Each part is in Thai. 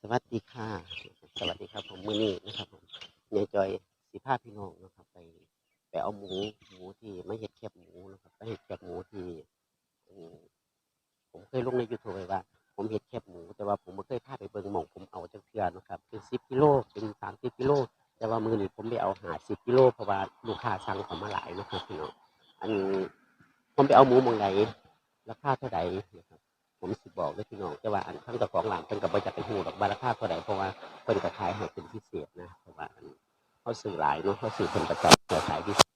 สวัสดีค่ะ สวัสดีครับ ผมมือนี้นะครับผมยายจอยสิพาพี่น้องนะครับ ไปไปเอาหมูหมูที่ไม่เห็ดแคบหมูนะครับไปเห็ดแคบหมูที่ผมเคยลงในยูทูบไว้ว่า ผมเห็ดแคบหมู แต่ว่าผมไม่เคยพาไปเบิ่งหม่องผมเอาจังเทือนะครับเป็นสิบกิโลเป็นสามสิบกิโลแต่ว่ามือนี้ผมไปเอาหาสิบกิโลเพราะว่าลูกค้าสั่งเขามาหลายนะครับพี่น้องอันผมไปเอาหมูมองไหนราคาเท่าไหร่นะครับ ผมสิบอกเลยพี่น้องแต่ว่าอันทั้งเจ้าของร้านเพิ่นก็บ่จะไปฮู้ดอกบาราคาเท่าใดเพราะว่าเพิ่นก็ขายให้เป็นพิเศษนะเพราะว่าอันเขาซื้อหลายเนาะเขาซื้อเพิ่นประจำเขาขายพิเศษ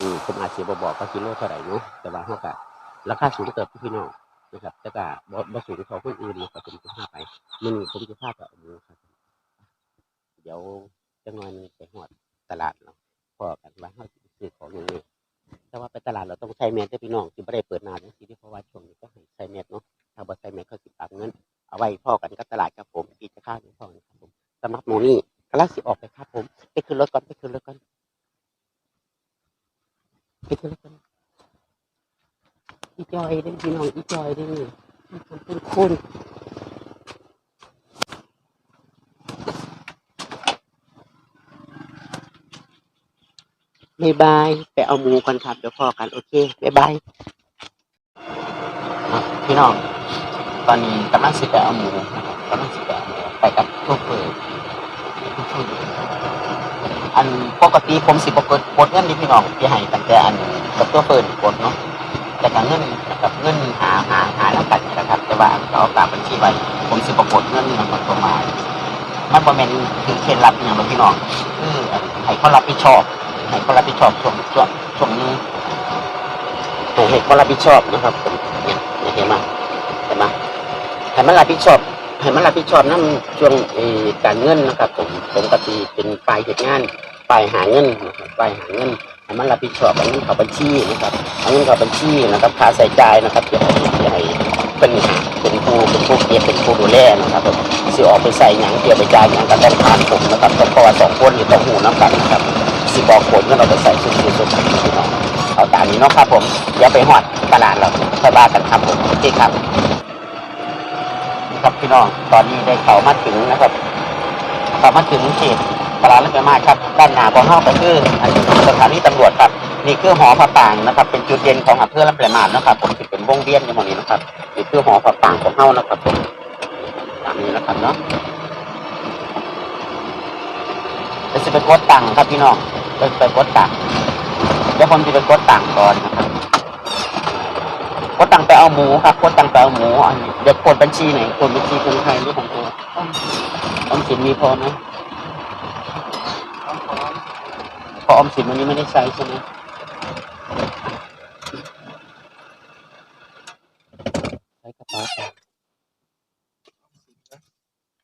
อืมผมอาจสิบ่บอกว่ากิโลเท่าไหร่เนาะแต่ว่าเขาก็ราคาสูงเติบพี่น้องนะครับแต่ก็บ่บ่สูงเท่าคนอื่นนะครับผมจะพาไปมื้อนี้ผมจะพาไปเอาหมูครับเดี๋ยวจังหน่อยนึงไปฮอดตลาดเนาะพอกันว่าเฮาซื้อของอย่างนี้ แต่ว่าไปตลาดเราต้องใช้แมสเด้พี่น้องสิบ่ได้เปิดนาจังซี่เด้เพราะว่าช่วงนี้ก็ให้ใช้แมสเนาะถ้าบ่ใช้แมสเขาสิปรับเงินเอาไว้พ่อกันกับตลาดครับผมที่จะค่าหนึ่งพ่อครับผมสำหรับหมูนี่กำลังสิออกไปครับผมไปขึ้นรถก่อนไปขึ้นรถก่อนไปขึ้นรถก่อนอีจอยเด้อพี่น้องอีจอยเด้อนี่มันเป็นคน บายบาย ไปเอาหมูกันครับ เดี๋ยวพ่อกัน โอเคบายบาย พี่น้อง ตอนนี้กำลังสิไปเอาหมูนะครับกำลังสิไปเอาหมูไปกับโชเฟอร์อันปกติผมสิบกดกดเงินนี่พี่น้องที่ให้ตั้งแต่อันกับโชเฟอร์นกดเนาะแต่กับเงินกับเงินหาหาหาแล้วกันนะครับ แต่ว่าเขาเอาตามบัญชีไว้ผมสิบกดเงินนะครับตัวมามันบ่แม่นคือเคล็ดลับอย่างหรอกพี่น้องคือให้เขารับผิดชอบ ให้เขารับผิดชอบช่วงช่วงช่วงนี้ให้ให้เขารับผิดชอบนะครับผมเนี่ยเนี่ยเห็นไหมใช่ไหมให้มันรับผิดชอบให้มันรับผิดชอบนั่นช่วงการเงินนะครับ ผมผมก็ทีเป็นฝ่ายเหตุงานฝ่ายหาเงินนะครับฝ่ายหาเงินให้มันรับผิดชอบเอาเงินเข้าบัญชีนะครับเอาเงินเข้าบัญชีนะครับค่าใช้จ่ายนะครับที่ให้ที่ให้เป็นเป็นผู้เป็นผู้เก็บเป็นผู้ดูแลนะครับผมสิออกไปใส่หยังเกี่ยวไปจ่ายหยังก็ต้องผ่านผมนะครับเพราะว่าสองคนนี่ต้องหูน้ำกันนะครับ สิบอกผลก็เราไปใส่สุดๆสุดๆพี่น้องเอาตามนี้เนาะครับผมเดี๋ยวไปหอดตลาดเราค่อยว่ากันครับผมโอเคครับครับพี่น้องตอนนี้ได้เข้ามาถึงนะครับเข้ามาถึงเขตตลาดรถไฟมากครับด้านหน้าของห้องก็คือสถานีตำรวจครับนี่คือหอพระปรางนะครับ เป็นจุดเด่นของอำเภอลำปลายมาศนะครับ ผมจะเป็นวงเวียนในหมองนี้นะครับนี่คือหอพระปรางของเฮานะครับผมตามนี้นะครับเนาะ จะไปกดตังค์ครับพี่น้องไปไปกดตังค์เดี๋ยวผมจะไปกดตังค์ก่อนนะครับกดตังค์ไปเอาหมูครับกดตังค์ไปเอาหมูอันนี้เดี๋ยวกดบัญชีไหนกดบัญชีคนไทยหรือของตัวออมสินมีพอไหมพอออมสินวันนี้ไม่ได้ใช้ใช่ไหมใช้กระเป๋าตังค์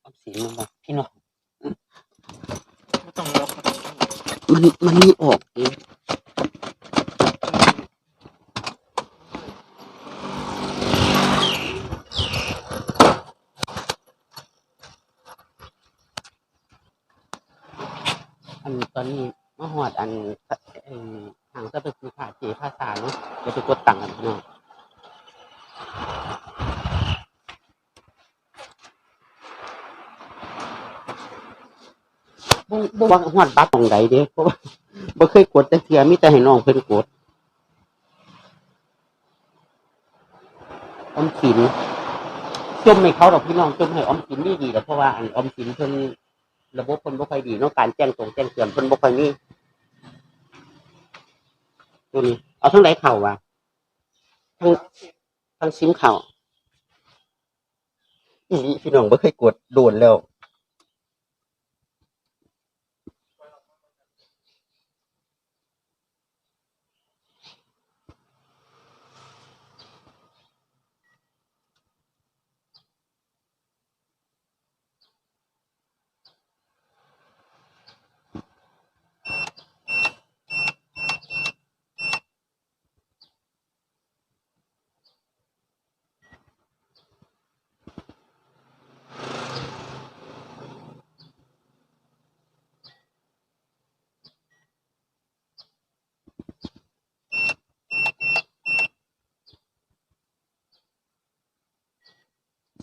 ออมสินมันบอกพี่น้อง ไม่ต้องล็อกครับ มันมันไม่ออกเองอันตอนนี้มาหอดอันเอ่อทางสะพานขาเจภาษาเนาะเดี๋ยวไปกดตังค์กันพี่น้อง บ่บ่ว่าหอดบัตรของใดเด้เพราะว่าบ่เคยกดแต่เทื่อมีแต่ให้น้องเพิ่นกดออมสินจมให้เขาดอกพี่น้องจมให้ออมสินนี่ดีแหละเพราะว่าอันออมสินเพิ่นระบบเพิ่นบ่ค่อยดีเนาะการแจ้งตรงแจ้งเตือนเพิ่นบ่ค่อยมีตัวนี้เอาทั้งไหนเข่าวะทั้งทั้งซิมเข่าอีพี่น้องบ่เคยกดโดนแล้ว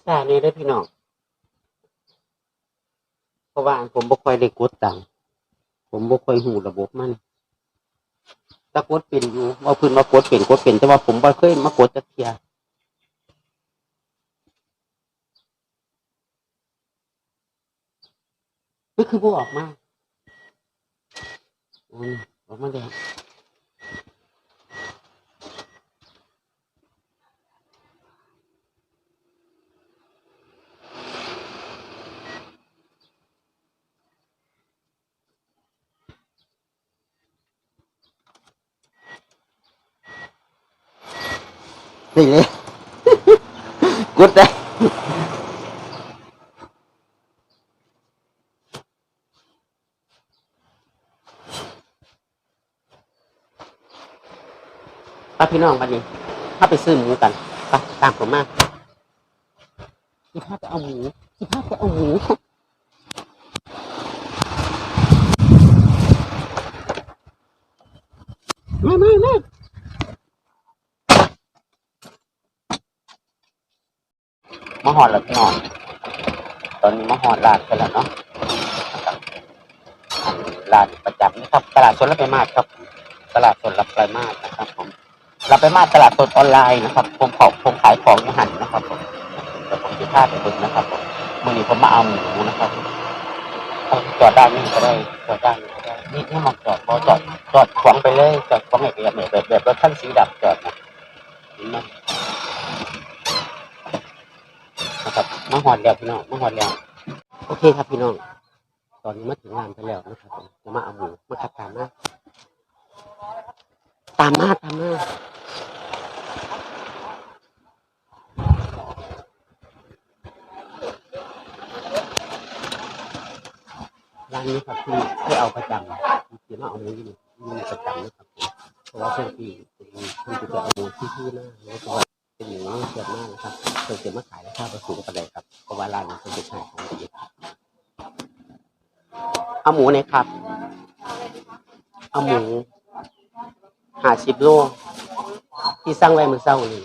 ซานี่ได้พี่น้องราะว่าผมบ่ค่อยได้กดตังค์ผมบ่ค่อยหูระบบมันถ้ากดเป็นอยู่ว่าพื้นว่ากดเป็นกดเป็นแต่ว่าผมบ่เคยมากดจักเทียนี่คือบ่ออกมาอ้ยออกมาแล้ว นี่เลยกดได้ป้าพี่น้องบัดนี้ถ้าไปซื้อหมูกันไปตามผมมาสิพาไปเอาหมูสิพาไปเอาหมูมามามา มาหอดแล้วพี่น้องตอนนี้มาหอดร้านกันแล้วเนาะร้านประจำนะครับ ตลาดสดรับไปมาศครับ ตลาดสดรับไปมาศนะครับผมรับไปมาศตลาดสดออนไลน์นะครับผมของผมขายของอยู่หันนะครับผมเดี๋ยวผมจะพาดไปดูนะครับผมมือนี้ผมมาเอาหมูนะครับจอดด้านนี้ก็ได้จอดด้านนี้ก็ได้นี่นี่มาจอดพอจอดจอดขวางไปเลยจอดขวางแบบแบบแบบแบบรถขั้นสีดำจอดนะเห็นไหมนะ ครับมาหอดแล้วพี่น้องมาหอดแล้วโอเคครับพี่น้อง ตอนนี้มาถึงงานไปแล้วนะครับจะมาเอาหมูมาขับตามมาตามมาตามมาร้านนี้ครับที่ที่เอาประจำที่มาเอาหมูอยู่นี่มีประจำนะครับเพราะว่าช่วงที่ที่จะเอาหมูที่ที่หน้าแล้วก็เป็นหมูเสียบมากนะครับ เพิ่งจะมาขายราคาประสูงกันเลยครับเพราะว่าร้านนี้เป็นขายของดีเอาหมูหนอยครับ เอาหมูห้าสิบโลที่สั่งไว้เมื่อเช้านี่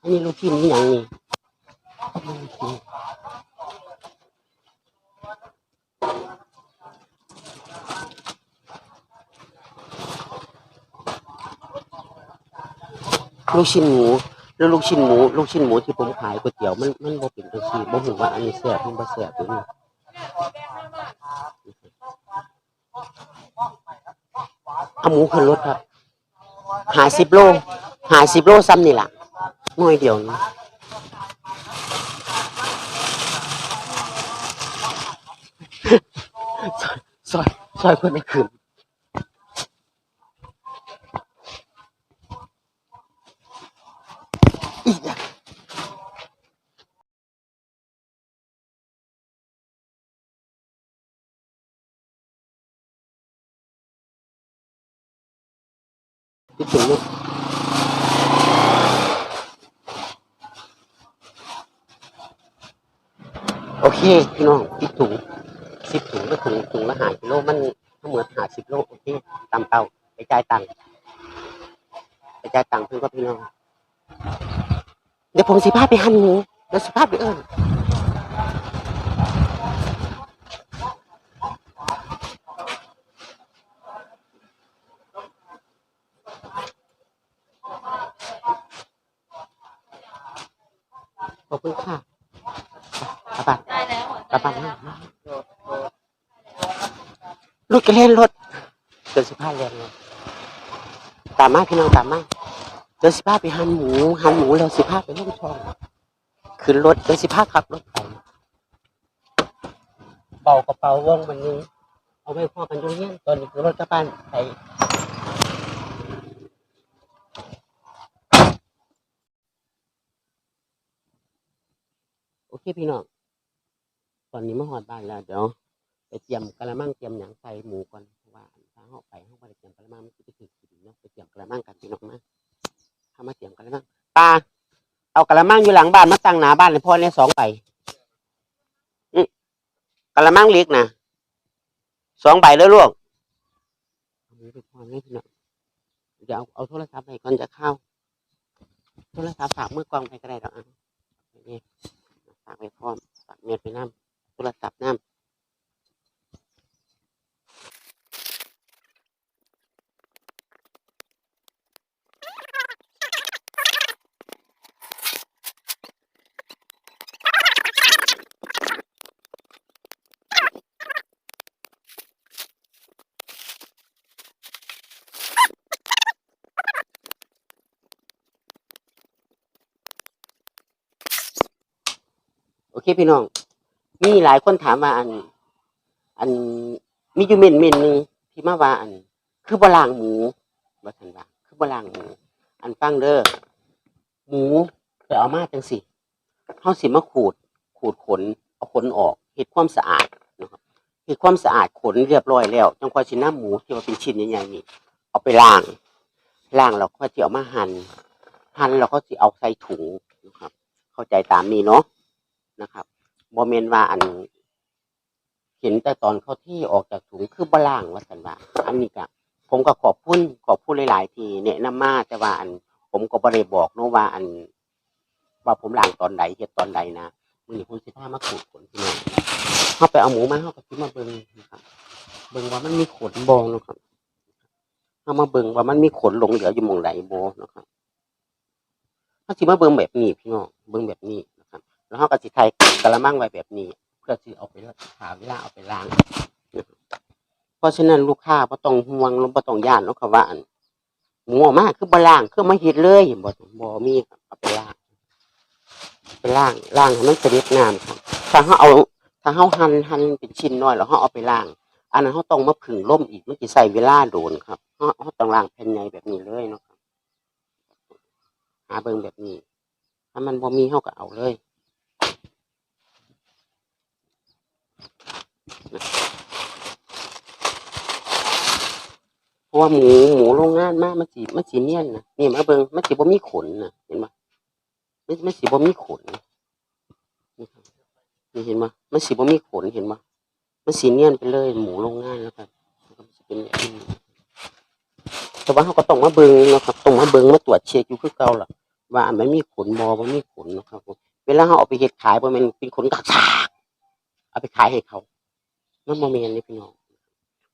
อันนี้ลูกชิ้นนี่ยังนี่ลูกชิ้น ลูกชิ้นหมูแล้วลูกชิ้นหมูลูกชิ้นหมูที่ผมขายก๋วยเตี๋ยวมันมันบ่เป็นจังซี่บ่ฮู้ว่าอันนี้แซ่บมันบ่แซ่บหรือนี่เอาหมูขึ้นรถครับหาสิบโลหาสิบโลซ้ำนี่ล่ะน่วยเดียวนี่ซอยซอยเพิ่อนได้ขึ้น อีกอย่างคิดถึงลูกโอเคพี่น้องคิดถุงสิบถุงก็ถุงถุงละหากิโลมันทั้งหมดหาสิบโลโอเคตามเตาไปจ่ายตังค์ไปจ่ายตังค์เพื่อนก็พี่น้อง เดี๋ยวผมสิพาไปหั่นหมูแล้วสิพาไปเอิ้นขอบคุณค่ะกลับบ้านได้แล้วกลับบ้านะรถก็เล่นรถเดินสิพาเรียนเลยตามมาพี่น้องตามมา เดินสิพาไปหันหมูหันหมูแล้วสิพาไปล่องทองขึ้นรถเดินสิพาขับรถไปเป่ากระเป๋าวงมันนึงเอาไว้พ่อกันอยู่เนี่ยตอนนี้คือรถกลับบ้นไปโอเคพี่น้องตอนนี้มาหอดบ้านแล้วเดี๋ยวไปเตรียมกระมังเตรียมหยังใส่หมูก่อนเพราะว่าถ้าเขาไปเขาไปเตรียมกระมังมันจะไปถึงกินเนาะไปเตรียมกระมังกันพี่น้องมา เข้ามาเตรียมกระมังปลาเอากระมังอยู่หลังบ้านมาตั้งหน้าบ้านเลยพ่อเนี่ยสองใบกระมังเล็กนะสองใบเลยลูกเอาหมูไปพ่อเองเดี๋ยวเอาเอาโทรศัพท์ไปก่อนจะเข้า โทรศัพท์ฝากมือกล้องไปก็ได้ดอกอะนี่ฝากไปพร้อมฝากเมียไปน้ำโทรศัพท์น้ำ คพี่น้อง มีหลายคนถามว่าอัน อันมีอยู่เม่นเม่นหนึ่งที่มาว่าอัน คือบะลางหมูว่าทันว่าคือบะลางหมูอันฟังเด้อหมูไปเอามาจังสิเขาสิมาขูด ขูดขน เอาขนออกเฮ็ดความสะอาดนะครับเฮ็ดความสะอาดขนเรียบร้อยแล้วจังค่อยสิน้ำหมูที่ว่าเป็นชิ้นใหญ่ๆนี่เอาไปล้างล้างแล้วก็จะเอามาหัน่นหั่นแล้วก็สิเอาใส่ถุงนะครับ เข้าใจตามนี้เนาะ นะครับโมเมนว่าอัน เห็นแต่ตอนเขาที่ออกจากถุงคือบล่างว่าสันว่า อันนี้ก็ผมก็ขอบคุณขอบคุณหลาย ๆ ที่แนะนำมาแต่ว่าอัน ผมก็บ่ได้บอกเนาะว่าอัน ว่าผมล้างตอนใดเฮ็ดตอนใดนะมือนี้ผมสิพามาขูดขนพี่น้องเฮาไปเอาหมูมาเฮาก็สิมาเบิ่งนะครับเบิ่งว่ามันมีขนบ่เนะครับเฮามาเบิ่งว่ามันมีขนหลงเหลืออยู่มองใดบ่เนะครับเฮาสิมาเบิ่งแบบนี้พี่น้องเบิ่งแบบนี้ แล้วเขาก็สิไทยกระมังไว้แบบนี้ เพื่อที่เอาไปหาเวลาเอาไปล้าง เพราะฉะนั้นลูกค้าบ่ต้องห่วงลมบ่ต้องย่านนาะค่ะว่าอันหมูออกมาคือบ่ล้างคือมาเฮ็ดเลยบ่บ่มีเอาไปล้างไปล้างล้างให้มันเสด็จน้ำครับถ้าเฮาเอาถ้าเฮาหั่นหั่นเป็นชิ้นน้อยแล้วเฮาเอาไปล้าง อันนั้นเฮาต้องมาผึ่งลมอีกมันสิใช้เวลาโดนครับเฮาเฮาต้องล้างแผ่นใหญ่แบบนี้เลยเนาะครับหาเบิ่งแบบนี้ ถ้ามันบ่มีเฮาก็เอาเลย เพราะว่าหมูหมูโรงงานมากมันสีมันสีเนียนนะนี่มาเบิงมันสีบ่มีขนนะเห็นปะมันมันสีบ่มีขนนี่ครับนี่เห็นปะมันสีบ่มีขนเห็นปะมันสีเนียนไปเลย หมูโรงงานแล้วครับเป็นแบบนี้แต่ว่าเขาก็ต้องมาเบิงนะครับต้องมาเบิงมาตรวจเช็คอยู่คือเก่าล่ะว่าอันมันมีขนบ่บ่มีขนนะครับเวลาเขาเอาไปเฮ็ดขายบ่ม่นเป็นขนกากากเอาไปขายให้เขา มันบ่แม่นนี่พี่น้อง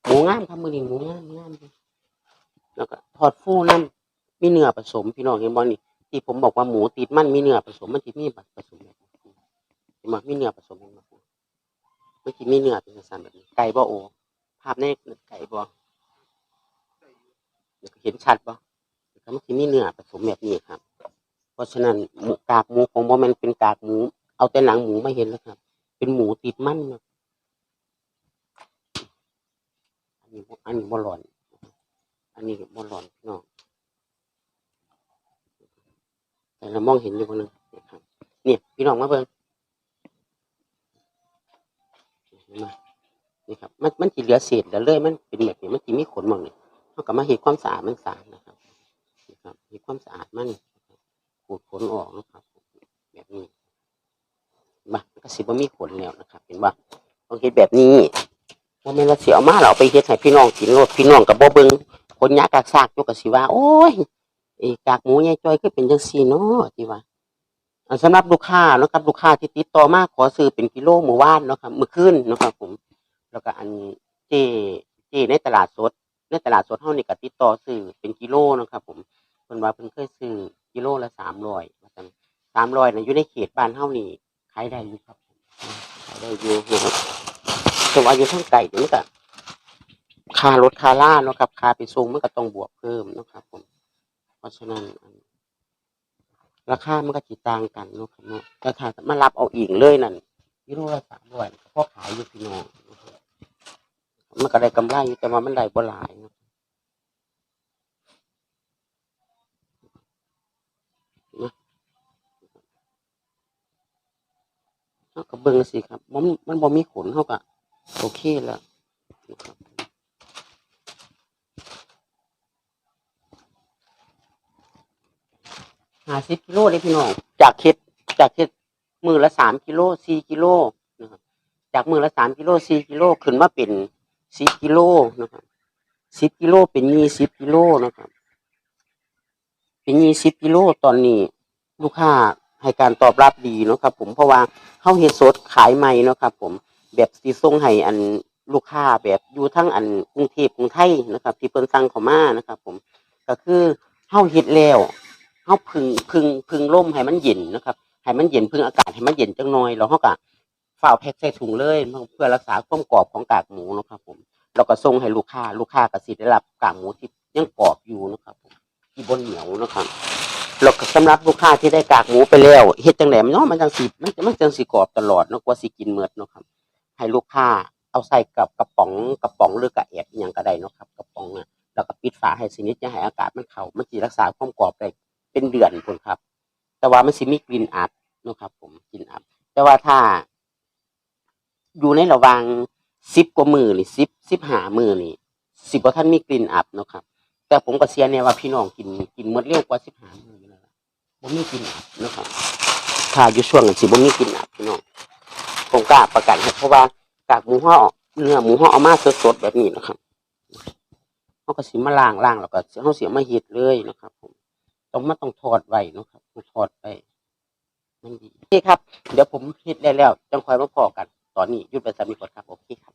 หมูงามครับมือนี้หมูงามงามเลยแล้วก็ทอดฟูน้ำมีเนื้อผสมพี่น้องเห็นบ่นี่ที่ผมบอกว่าหมูติดมันมีเนื้อผสมมันจะมีผสมแบบนี้เห็นบ่มีเนื้อผสมเห็นบ่มันจะมีเนื้อเป็นสันแบบนี้ไก่บ่โอภาพในไก่บ่เห็นชัดบ่แล้วมันจะมีเนื้อผสมแบบนี้ครับ เพราะฉะนั้นหมูกากหมูของบ่แมันเป็นกากหมู เอาแต่หนังหมูมาเห็นแล้วครับ เป็นหมูติดมันนะอั นี้อันนี้บ่ร้อน อันนี้บอลอนพี่น้องแต่เรามองเห็นอยู่คนนึงเนี่ยพี่น้องมาเบิ่งเห็นไหมนี่ครับ มันมันจีเหลือเศษเหลือเลยมันเป็นแบบนี้มันจีมีขนมองเนี่ยเขาก็มาเห็นความสะอาดมันสะอาดนะครับนี่ครับเห็นความสะอาดมันขูดขนออกนะครับ แบบนี้มาก็สิบ่มีขนแล้วนะครับ เห็นว่าต้องเห็นแบบนี้ ว่าแม่นว่าเสียมาเราเอไปเฮ็ดให้พี่น้องกินโลดพี่น้องกับบ่เบิงคนยากากซากอยู่กับสิว่า โอ้ยไอ้กากหมูยายจ้อยคือเป็นจังซี่เนาะที่ว่าอันสำหรับลูกค้าเนาะครับลูกค้าที่ติดต่อมาขอซื้อเป็นกิโลเมื่อวานเนาะครับเมื่อคืนเนาะครับผม แล้วก็อันเจเจในตลาดสดในตลาดสดเฮานี่ก็ติดต่อซื้อเป็นกิโลเนาะครับผมเพิ่นว่าเพิ่นเคยซื้อกิโลละ300ว่าซั่น300น่ะอยู่ในเขตบ้านเฮานี่ขายได้อยู่ครับขายได้อยู่นะครับ แต่ว่าอยู่ทางไกลนี่มันก็ค่ารถค่าล่าเนาะครับค่าไปส่งมันก็ต้องบวกเพิ่มนะครับผม เพราะฉะนั้นราคามันก็จิต่างกันเนาะครับเนาะแต่ถ้ามารับเอาอีกเลยนั่นกิโลละสามร้อยพอขายอยู่พี่น้องมันก็ได้กำไรอยู่แต่ว่ามันได้บ่หลายเนาะเขาก็เบิ่งสิครับ มันมันบ่มีขนเขาก็ โอเคแล้วนะครับห้าสิบกิโลเลยพี่น้อง จากเค็ดจากเค็ดมือละสามกิโลสี่กิโลนะครับจากมือละสามกิโลสี่กิโลขึ้นมาเป็นสิบกิโลนะครับสิบกิโลเป็นยี่สิบกิโลนะครับ เป็นยี่สิบกิโลตอนนี้ ลูกค้าให้การตอบรับดีเนาะครับ ผมเพราะว่าเฮาเฮ็ดสดขายใหม่เนาะครับ ผม แบบสิส่งให้อันลูกค้าแบบอยู่ทั้งอันกรุงเทพกรุงไทยนะครับ ที่เพิ่นสั่งเข้ามานะครับ ผม ก็คือเฮาเฮ็ดแล้วเฮาพึ่งพึ่งพึ่งลมให้มันเย็นนะครับให้มันเย็นพึ่งอากาศให้มันเย็นจังหน่อยแล้วเฮาก็ฝ้าวแพ็คใส่ถุงเลยเพื่อรักษาความกรอบของกากหมูนะครับ ผมแล้วก็ส่งให้ลูกค้า ลูกค้าก็สิได้รับกากหมูที่ยังกรอบอยู่นะครับผมที่บ่เหนียวนะครับแล้วก็สำหรับลูกค้าที่ได้กากหมูไปแล้วเฮ็ดจังได๋เนาะมันจังสิมันมันจังสิกรอบตลอดเนาะกว่าสิกินเมิดเนาะครับ ให้ลูกค้าเอาใส่กับกระป๋องกระป๋องหรือกระแอบอหยังก็ได้เนาะครับ กระป๋องน่ะแล้วก็ปิดฝาให้สนิทอย่าให้อากาศมันเข้ามันสิรักษาความกรอบได้เป็นเดือนพุ่นครับ แต่ว่ามันสิมีกลิ่นอับเนาะครับ ผมกลิ่นอับ แต่ว่าถ้า อยู่ในระหว่าง10กว่ามือนี่10 15มือนี่สิบว่าทันมีกลิ่นอับเนาะครับ แต่ผมก็เสียเนี่ยว่าพี่น้องกินกินมดเร็วกว่า15มื้ออยู่แล้วล่ะบ่มีกลิ่นอับเนาะครับถ้าอยู่ช่วงนั้นสิบ่มีกลิ่นอับพี่น้อง ผมกล้าประกันครับเพราะว่ากากหมูห่อเนื้อหมูห่อเอามาสดๆแบบนี้นะครับเขาก็สิมาล่างล่างแล้วก็เขาเสียมาหิดเลยนะครับ ผมต้องมาต้องถอดไว้นะครับถอดไปมันดีนี่ครับ เดี๋ยวผมคิดได้แล้วจังคอยมาพอกัน ตอนนี้หยุดไปสามีก่อนครับโอเคครับ